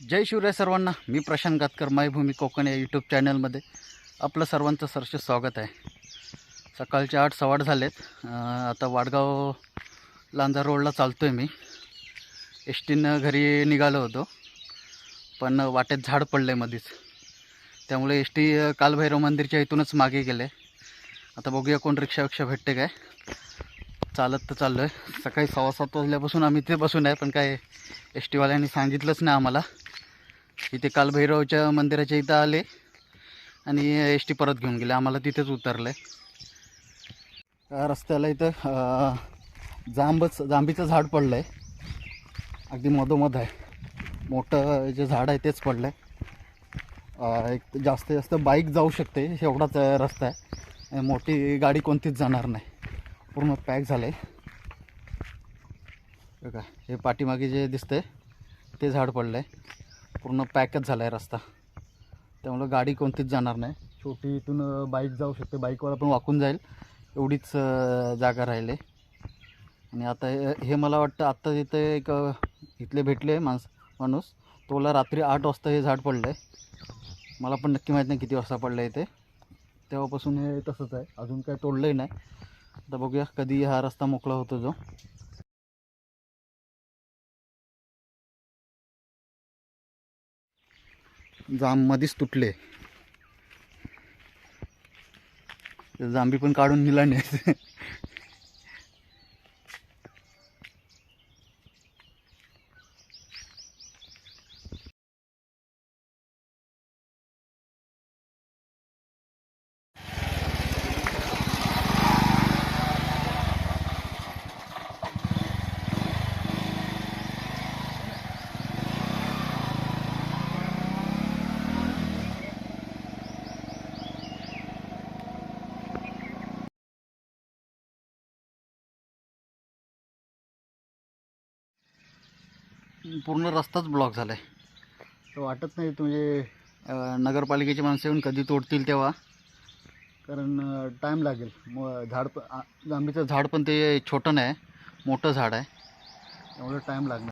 जय शिवराय सर्वांना. मी प्रशांत गातकर मायभूमी कोकण या यूट्यूब चॅनलमध्ये आपलं सर्वांचं सरसे स्वागत आहे. सकाळचे आठ सवाड झालेत. आता वाडगाव लांजा रोडला चालतो आहे मी. एस टीनं घरी निघालो होतो पण वाटेत झाड पडलं आहे मध्येच त्यामुळे एस टी कालभैरव मंदिरच्या इथूनच मागे गेले. आता बघूया कोण रिक्षा विक्षा भेटते काय. चालत तर चाललो आहे सकाळी सव्वा सात वाजल्यापासून आम्ही इथे बसून आहे पण काय एस टीवाल्यांनी सांगितलंच नाही आम्हाला. इथे कालभैरवच्या मंदिराच्या इथं आले आणि एस टी परत घेऊन गेले. आम्हाला तिथेच उतरलं आहे रस्त्याला इथं जांबच जांबीचं झाड पडलं आहे अगदी मधोमध आहे. मोठं जे झाड आहे तेच पडलं आहे एक जास्तीत जास्त बाईक जाऊ शकते एवढाच रस्ता आहे. मोठी गाडी कोणतीच जाणार नाही. पूर्ण पॅक झालं आहे बघा हे पाठीमागे जे दिसतंय ते झाड पडलं आहे पूर्ण पॅकच झाला आहे रस्ता. त्यामुळं गाडी कोणतीच जाणार नाही. छोटी इथून बाईक जाऊ शकते. बाईकवाला पण वाकून जाईल. एवढीच जागा राहिली. आणि आता हे हे मला वाटतं आत्ता तिथे एक इथले भेटले माणस माणूस. तोला रात्री आठ वाजता हे झाड पडलं आहे मला पण नक्की माहीत नाही किती वाजता पडलं आहे ते. तेव्हापासून हे तसंच आहे. अजून काय तोडलंही नाही. आता बघूया कधी हा रस्ता मोकळा होतो जो. जांब मध्येच तुटले जांबी पण काढून निला नाही. पूर्ण रस्ताच ब्लॉक झाला आहे तर वाटत नाही म्हणजे नगरपालिकेची माणसं येऊन कधी तोडतील तेव्हा. कारण टाईम लागेल. मग झाड पण आ- झाड पण ते छोटं नाही मोठं झाड आहे. त्यामुळे टाईम लागणार